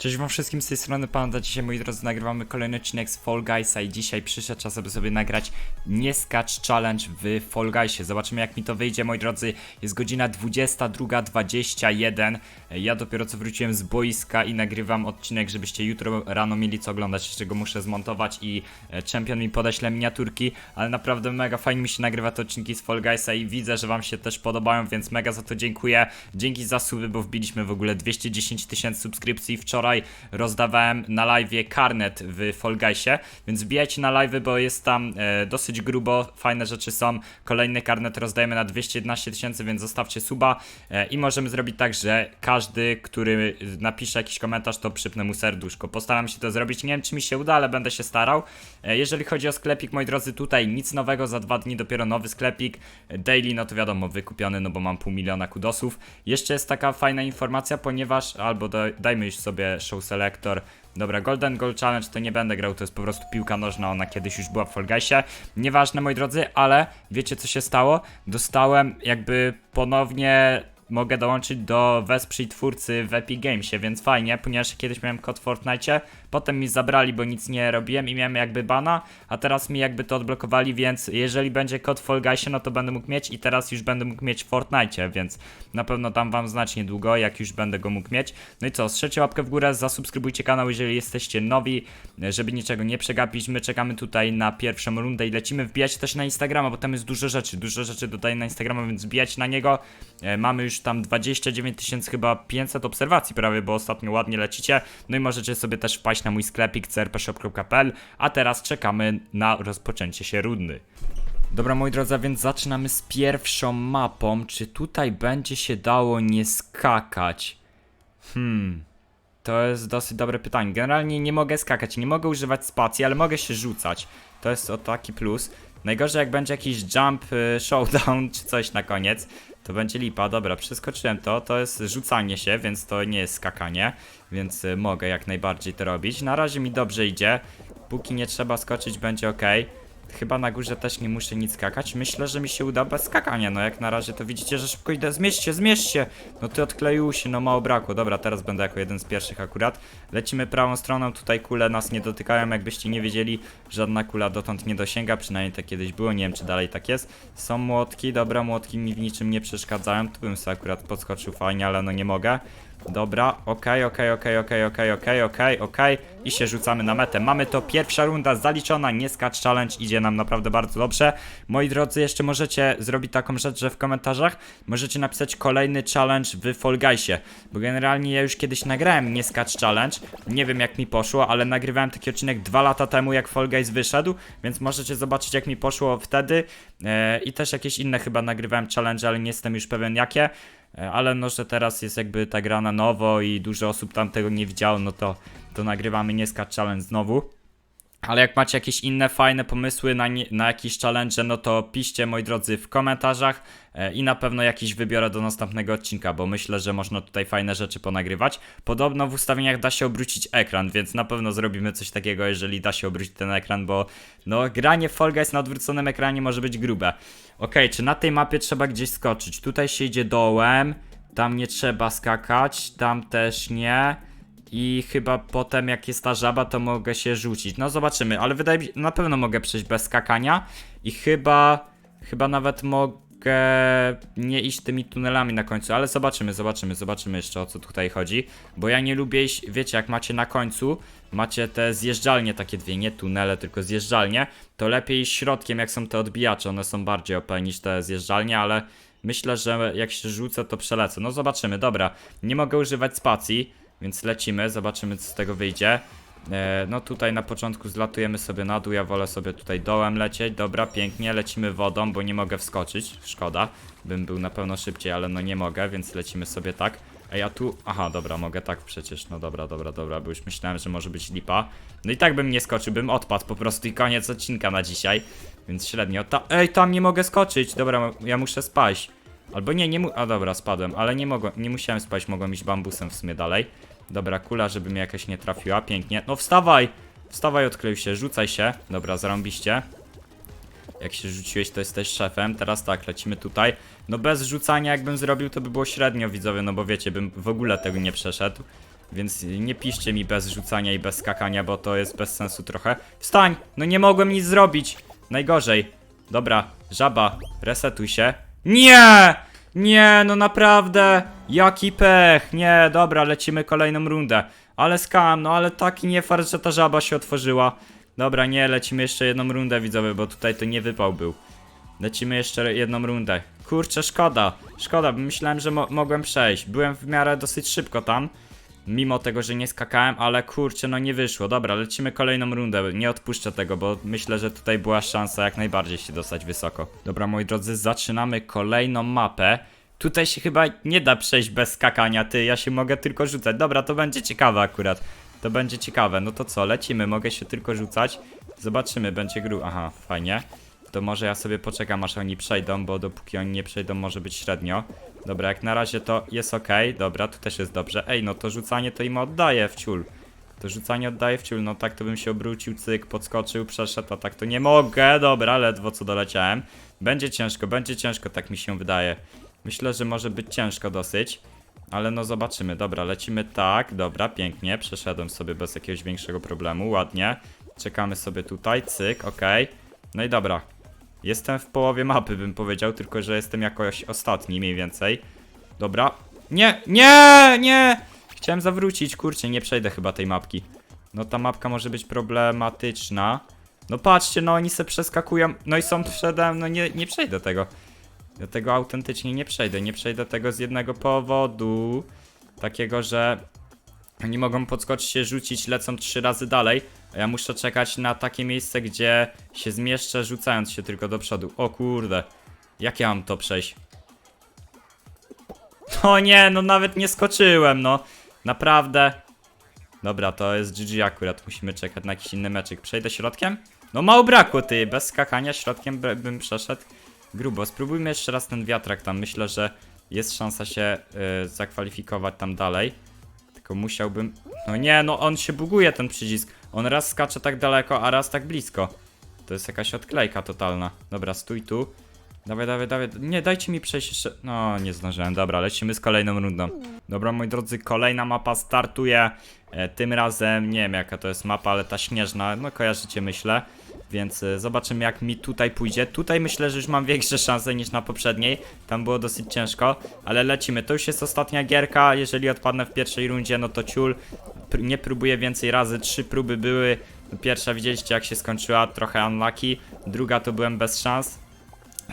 Cześć wam wszystkim z tej strony Panda. Dzisiaj moi drodzy nagrywamy kolejny odcinek z Fall Guysa i dzisiaj przyszedł czas, aby sobie nagrać Nie Skacz Challenge w Fall Guysie. Zobaczymy jak mi to wyjdzie moi drodzy. Jest godzina 22.21. Ja dopiero co wróciłem z boiska i nagrywam odcinek, żebyście jutro rano mieli co oglądać, jeszcze go muszę zmontować i e, Champion mi podeśle miniaturki, ale naprawdę mega fajnie mi się nagrywa te odcinki z Fall Guysa i widzę, że wam się też podobają, więc mega za to dziękuję. Dzięki za suby, bo wbiliśmy w ogóle 210 tysięcy subskrypcji. Wczoraj rozdawałem na live karnet w Fall więc wbijajcie na live, bo jest tam e, dosyć grubo, fajne rzeczy są. Kolejny karnet rozdajemy na 211 tysięcy, więc zostawcie suba e, i możemy zrobić tak, że każdy, który napisze jakiś komentarz, to przypnę mu serduszko. Postaram się to zrobić, nie wiem czy mi się uda, ale będę się starał. E, jeżeli chodzi o sklepik, moi drodzy, tutaj nic nowego, za dwa dni dopiero nowy sklepik. E, Daily, no to wiadomo, wykupiony, no bo mam pół miliona kudosów. Jeszcze jest taka fajna informacja, ponieważ, albo daj, dajmy już sobie show selector. Dobra, Golden Goal Challenge to nie będę grał, to jest po prostu piłka nożna, ona kiedyś już była w Fall Guysie. Nieważne, moi drodzy, ale wiecie co się stało? Dostałem jakby ponownie mogę dołączyć do wesprzyj twórcy w Epic Gamesie, więc fajnie, ponieważ kiedyś miałem kod w Fortnite, potem mi zabrali, bo nic nie robiłem i miałem jakby bana, a teraz mi jakby to odblokowali, więc jeżeli będzie kod Fall Guysie, no to będę mógł mieć i teraz już będę mógł mieć w Fortnite, więc na pewno dam wam znacznie długo, jak już będę go mógł mieć. No i co, strzelcie łapkę w górę, zasubskrybujcie kanał, jeżeli jesteście nowi, żeby niczego nie przegapić. My czekamy tutaj na pierwszą rundę i lecimy. Wbijać też na Instagrama, bo tam jest dużo rzeczy, dużo rzeczy dodaję na Instagrama, więc wbijać na niego. E, Mamy już tam 29 tysięcy chyba 500 obserwacji prawie, bo ostatnio ładnie lecicie. No i możecie sobie też wpaść na mój sklepik crpshop.pl, a teraz czekamy na rozpoczęcie się rundy. Dobra moi drodzy, więc zaczynamy z pierwszą mapą. Czy tutaj będzie się dało nie skakać? Hmm. To jest dosyć dobre pytanie. Generalnie nie mogę skakać, nie mogę używać spacji, ale mogę się rzucać. To jest o taki plus. Najgorzej jak będzie jakiś jump y, showdown czy coś na koniec, to będzie lipa. Dobra, przeskoczyłem to. To jest rzucanie się, więc to nie jest skakanie, więc y, mogę jak najbardziej to robić. Na razie mi dobrze idzie. Póki nie trzeba skoczyć, będzie ok. Chyba na górze też nie muszę nic skakać. Myślę, że mi się uda bez skakania. No jak na razie to widzicie, że szybko idę. Zmieść się, zmieść się! No ty odkleił się, no mało brakło. Dobra, teraz będę jako jeden z pierwszych akurat. Lecimy prawą stroną, tutaj kule nas nie dotykają. Jakbyście nie wiedzieli, żadna kula dotąd nie dosięga. Przynajmniej tak kiedyś było, nie wiem czy dalej tak jest. Są młotki, dobra, młotki mi w niczym nie przeszkadzają. Tu bym sobie akurat podskoczył fajnie, ale no nie mogę. Dobra, okej, okej, okej, okej, okej, okej, okej, okej. I się rzucamy na metę. Mamy to, pierwsza runda zaliczona, nie skacz challenge, idzie nam naprawdę bardzo dobrze. Moi drodzy, jeszcze możecie zrobić taką rzecz, że w komentarzach możecie napisać kolejny challenge w Fall Guysie. Bo generalnie ja już kiedyś nagrałem nie skacz challenge, nie wiem jak mi poszło, ale nagrywałem taki odcinek dwa lata temu jak Fall Guys wyszedł, więc możecie zobaczyć jak mi poszło wtedy. E, I też jakieś inne chyba nagrywałem challenge, ale nie jestem już pewien jakie. E, Ale no, że teraz jest jakby ta gra na nowo i dużo osób tam tego nie widziało, no to, to nagrywamy nie skacz challenge znowu. Ale jak macie jakieś inne fajne pomysły na, na jakieś challenge, no to piszcie moi drodzy w komentarzach i na pewno jakiś wybiorę do następnego odcinka, bo myślę, że można tutaj fajne rzeczy ponagrywać. Podobno w ustawieniach da się obrócić ekran, więc na pewno zrobimy coś takiego, jeżeli da się obrócić ten ekran, bo no granie w Fall Guys na odwróconym ekranie może być grube. Okej, czy na tej mapie trzeba gdzieś skoczyć? Tutaj się idzie dołem, tam nie trzeba skakać, tam też nie. I chyba potem jak jest ta żaba, to mogę się rzucić. No zobaczymy, ale wydaje mi się, na pewno mogę przejść bez skakania. I chyba, chyba nawet mogę nie iść tymi tunelami na końcu, ale zobaczymy, zobaczymy, zobaczymy jeszcze o co tutaj chodzi. Bo ja nie lubię iść, wiecie, jak macie na końcu, macie te zjeżdżalnie takie dwie, nie tunele, tylko zjeżdżalnie, to lepiej iść środkiem, jak są te odbijacze, one są bardziej OP niż te zjeżdżalnie, ale myślę, że jak się rzucę, to przelecę. No zobaczymy, dobra, nie mogę używać spacji. Więc lecimy, zobaczymy co z tego wyjdzie. E, no tutaj na początku zlatujemy sobie na dół, ja wolę sobie tutaj dołem lecieć. Dobra, pięknie, lecimy wodą, bo nie mogę wskoczyć. Szkoda, bym był na pewno szybciej, ale no nie mogę, więc lecimy sobie tak. A ja tu, aha, dobra, mogę tak przecież, no dobra, dobra, dobra, bo już myślałem, że może być lipa. No i tak bym nie skoczył, bym odpadł po prostu i koniec odcinka na dzisiaj. Więc średnio, ta, ej, tam nie mogę skoczyć, dobra, ja muszę spaść. Albo nie, nie mu... A dobra, spadłem, ale nie mogłem, nie musiałem spać, mogłem iść bambusem w sumie dalej. Dobra, kula, żeby mnie jakaś nie trafiła, pięknie. No wstawaj! Wstawaj, odkleił się, rzucaj się. Dobra, zarąbiście. Jak się rzuciłeś, to jesteś szefem. Teraz tak, lecimy tutaj. No bez rzucania, jakbym zrobił, to by było średnio, widzowie, no bo wiecie, bym w ogóle tego nie przeszedł. Więc nie piszcie mi bez rzucania i bez skakania, bo to jest bez sensu trochę. Wstań! No nie mogłem nic zrobić! Najgorzej. Dobra, żaba, resetuj się. Nie! Nie, no naprawdę! Jaki pech! Nie, dobra, lecimy kolejną rundę. Ale skam, no ale taki nie fart, że ta żaba się otworzyła. Dobra, nie, lecimy jeszcze jedną rundę widzowie, bo tutaj to nie wypał był. Lecimy jeszcze jedną rundę. Kurczę, szkoda. Szkoda, bo myślałem, że mo mogłem przejść. Byłem w miarę dosyć szybko tam. Mimo tego, że nie skakałem, ale kurczę, no nie wyszło. Dobra, lecimy kolejną rundę. Nie odpuszczę tego, bo myślę, że tutaj była szansa jak najbardziej się dostać wysoko. Dobra, moi drodzy, zaczynamy kolejną mapę. Tutaj się chyba nie da przejść bez skakania, ty. Ja się mogę tylko rzucać. Dobra, to będzie ciekawe akurat. To będzie ciekawe. No to co, lecimy. Mogę się tylko rzucać. Zobaczymy, będzie gru. Aha, fajnie. To może ja sobie poczekam aż oni przejdą, bo dopóki oni nie przejdą może być średnio. Dobra, jak na razie to jest ok. Dobra, tu też jest dobrze. Ej, no to rzucanie to im oddaje w ciul. To rzucanie oddaje w ciul. No tak to bym się obrócił, cyk, podskoczył, przeszedł, a tak to nie mogę. Dobra, ledwo co doleciałem. Będzie ciężko, będzie ciężko, tak mi się wydaje. Myślę, że może być ciężko dosyć. Ale no zobaczymy. Dobra, lecimy tak. Dobra, pięknie. Przeszedłem sobie bez jakiegoś większego problemu. Ładnie. Czekamy sobie tutaj. Cyk, ok. No i dobra. Jestem w połowie mapy, bym powiedział, tylko że jestem jakoś ostatni mniej więcej. Dobra. Nie, nie, nie! Chciałem zawrócić, kurczę, nie przejdę chyba tej mapki. No ta mapka może być problematyczna. No patrzcie, no oni se przeskakują, no i są przede no nie, nie przejdę tego. Ja tego autentycznie nie przejdę, nie przejdę tego z jednego powodu. Takiego, że oni mogą podskoczyć się, rzucić, lecą trzy razy dalej. Ja muszę czekać na takie miejsce, gdzie się zmieszczę, rzucając się tylko do przodu. O kurde. Jak ja mam to przejść? O nie, no nawet nie skoczyłem, no. Naprawdę. Dobra, to jest GG akurat. Musimy czekać na jakiś inny meczyk. Przejdę środkiem? No mało brakło, ty. Bez skakania środkiem by- bym przeszedł. Grubo. Spróbujmy jeszcze raz ten wiatrak tam. Myślę, że jest szansa się y, zakwalifikować tam dalej. Tylko musiałbym... No nie, no on się buguje ten przycisk. On raz skacze tak daleko, a raz tak blisko. To jest jakaś odklejka totalna. Dobra, stój tu. Dawaj, dawaj, dawaj. Nie, dajcie mi przejść jeszcze. No, nie zdążyłem. Dobra, lecimy z kolejną rundą. Dobra, moi drodzy, kolejna mapa startuje. E, tym razem, nie wiem jaka to jest mapa, ale ta śnieżna, no kojarzycie myślę. Więc e, zobaczymy jak mi tutaj pójdzie. Tutaj myślę, że już mam większe szanse niż na poprzedniej. Tam było dosyć ciężko, ale lecimy. To już jest ostatnia gierka. Jeżeli odpadnę w pierwszej rundzie, no to ciul. Nie próbuję więcej razy. Trzy próby były. Pierwsza widzieliście jak się skończyła, trochę unlucky. Druga to byłem bez szans.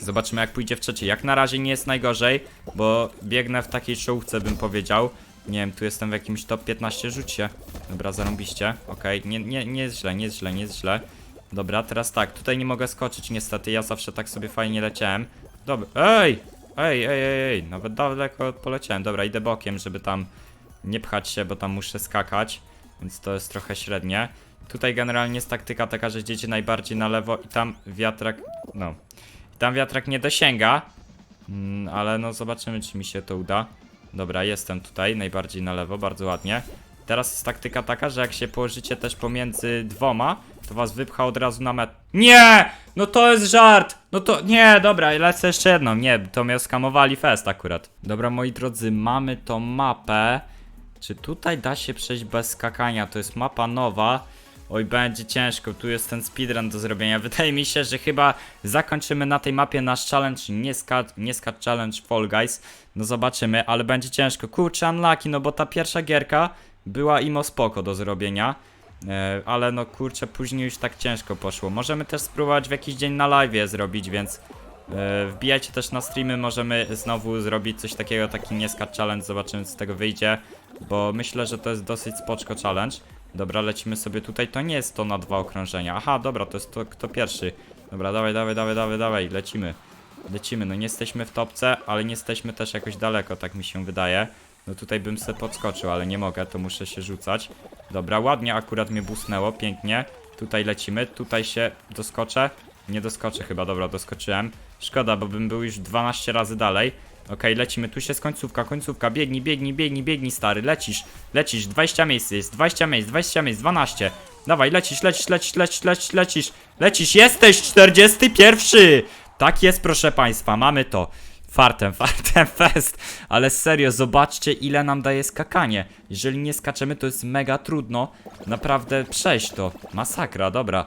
Zobaczymy jak pójdzie w trzeciej. Jak na razie nie jest najgorzej, bo biegnę w takiej czołówce bym powiedział. Nie wiem, tu jestem w jakimś top 15 rzucie. Dobra, zarąbiście. Okej, nie, nie, nie jest źle, nie jest źle, nie jest źle. Dobra, teraz tak, tutaj nie mogę skoczyć niestety, ja zawsze tak sobie fajnie leciałem. Dobra, ej! Ej, ej, ej, ej, nawet daleko poleciałem. Dobra, idę bokiem, żeby tam nie pchać się, bo tam muszę skakać, więc to jest trochę średnie. Tutaj generalnie jest taktyka taka, że idziecie najbardziej na lewo i tam wiatrak, no, tam wiatrak nie dosięga, mm, ale no zobaczymy, czy mi się to uda. Dobra, jestem tutaj, najbardziej na lewo, bardzo ładnie. Teraz jest taktyka taka, że jak się położycie też pomiędzy dwoma, to was wypcha od razu na met. Nie! No to jest żart! No to nie, dobra, lecę jeszcze jedną. Nie, to mnie skamowali fest akurat. Dobra, moi drodzy, mamy tą mapę. Czy tutaj da się przejść bez skakania? To jest mapa nowa. Oj, będzie ciężko, tu jest ten speedrun do zrobienia. Wydaje mi się, że chyba zakończymy na tej mapie nasz challenge, nie skacz, nie skacz challenge Fall Guys. No zobaczymy, ale będzie ciężko. Kurczę, unlucky, no bo ta pierwsza gierka była imo spoko do zrobienia. E, ale no kurczę, później już tak ciężko poszło. Możemy też spróbować w jakiś dzień na live zrobić, więc e, wbijajcie też na streamy, możemy znowu zrobić coś takiego, taki nie skacz challenge, zobaczymy co z tego wyjdzie. Bo myślę, że to jest dosyć spoczko challenge. Dobra, lecimy sobie tutaj. To nie jest to na dwa okrążenia. Aha, dobra, to jest to kto pierwszy. Dobra, dawaj, dawaj, dawaj, dawaj, dawaj, lecimy. Lecimy, no nie jesteśmy w topce, ale nie jesteśmy też jakoś daleko, tak mi się wydaje. No tutaj bym se podskoczył, ale nie mogę, to muszę się rzucać. Dobra, ładnie akurat mnie busnęło, pięknie. Tutaj lecimy, tutaj się doskoczę. Nie doskoczę chyba, dobra, doskoczyłem. Szkoda, bo bym był już 12 razy dalej. Okej, lecimy, tu się jest końcówka, końcówka, biegnij, biegnij, biegnij, biegnij stary, lecisz, lecisz, 20 miejsc jest, 20 miejsc, 20 miejsc, 12. Dawaj, lecisz, lecisz, lecisz, lecisz, lecisz, lecisz, lecisz, jesteś 41! Tak jest, proszę państwa, mamy to. Fartem, fartem fest. Ale serio, zobaczcie ile nam daje skakanie. Jeżeli nie skaczemy, to jest mega trudno naprawdę przejść to. Masakra, dobra.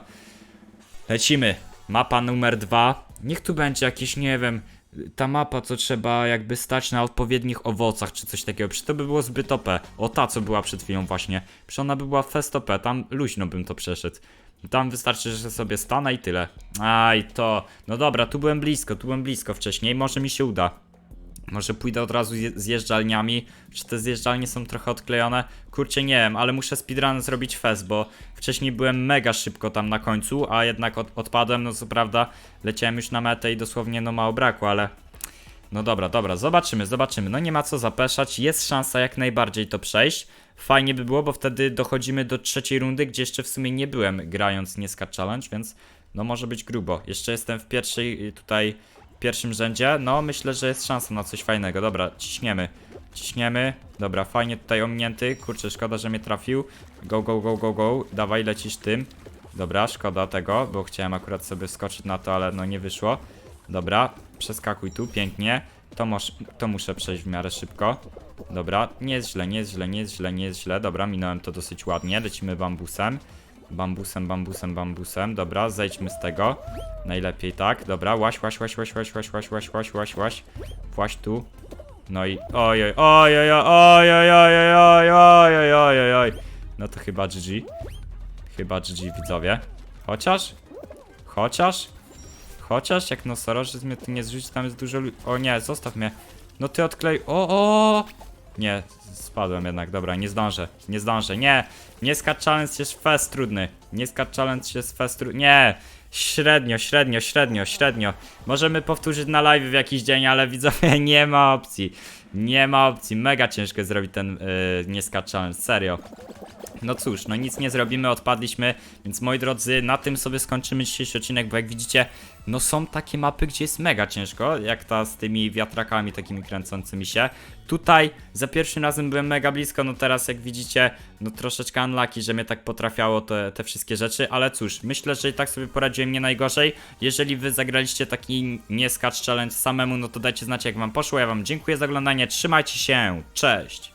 Lecimy. Mapa numer dwa. Niech tu będzie jakieś, nie wiem, ta mapa, co trzeba jakby stać na odpowiednich owocach, czy coś takiego. Przecież to by było zbyt OP. O ta, co była przed chwilą właśnie. Przecież ona by była fest OP, tam luźno bym to przeszedł. Tam wystarczy, że sobie stanę i tyle. Aj, to. No dobra, tu byłem blisko, tu byłem blisko wcześniej. Może mi się uda. Może pójdę od razu je- zjeżdżalniami. Czy te zjeżdżalnie są trochę odklejone? Kurczę, nie wiem, ale muszę speedrun zrobić fest, bo wcześniej byłem mega szybko tam na końcu, a jednak od, odpadłem, no co prawda leciałem już na metę i dosłownie no mało brakło, ale... No dobra, dobra, zobaczymy, zobaczymy. No nie ma co zapeszać, jest szansa jak najbardziej to przejść. Fajnie by było, bo wtedy dochodzimy do trzeciej rundy, gdzie jeszcze w sumie nie byłem grając nie Skacz Challenge, więc no może być grubo. Jeszcze jestem w pierwszej y, tutaj pierwszym rzędzie. No, myślę, że jest szansa na coś fajnego. Dobra, ciśniemy. Ciśniemy. Dobra, fajnie tutaj ominięty. Kurczę, szkoda, że mnie trafił. Go, go, go, go, go. Dawaj, lecisz tym. Dobra, szkoda tego, bo chciałem akurat sobie skoczyć na to, ale no nie wyszło. Dobra, przeskakuj tu, pięknie. To, to muszę przejść w miarę szybko. Dobra, nie jest źle, nie jest źle, nie jest źle, nie jest źle. Dobra, minąłem to dosyć ładnie. Lecimy bambusem. Bambusem, bambusem, bambusem. Dobra, zejdźmy z tego. Najlepiej tak. Dobra, łaś, łaś, łaś, łaś, łaś, łaś, łaś, łaś, łaś, łaś, łaś. Właś tu. No i ojoj, ojoj, ojoj, ojoj, ojoj, ojoj, ojoj, oj. No to chyba GG. Chyba GG, widzowie. Chociaż? Chociaż? Chociaż jak nosorożec mnie tu nie zrzuci, tam jest dużo lu- O nie, zostaw mnie. No ty odklej... O, o! Nie, spadłem jednak, dobra, nie zdążę, nie zdążę, nie! Nie challenge jest fest trudny, nie challenge jest fest trudny, nie! Średnio, średnio, średnio, średnio. Możemy powtórzyć na live w jakiś dzień, ale widzowie, nie ma opcji. Nie ma opcji, mega ciężko zrobić ten yy, challenge, serio. No cóż, no nic nie zrobimy, odpadliśmy, więc moi drodzy, na tym sobie skończymy dzisiejszy odcinek, bo jak widzicie, no są takie mapy, gdzie jest mega ciężko, jak ta z tymi wiatrakami takimi kręcącymi się. Tutaj za pierwszym razem byłem mega blisko, no teraz jak widzicie, no troszeczkę unlucky, że mnie tak potrafiało te, te wszystkie rzeczy, ale cóż, myślę, że i tak sobie poradziłem nie najgorzej. Jeżeli wy zagraliście taki nie challenge samemu, no to dajcie znać jak wam poszło, ja wam dziękuję za oglądanie, trzymajcie się, cześć!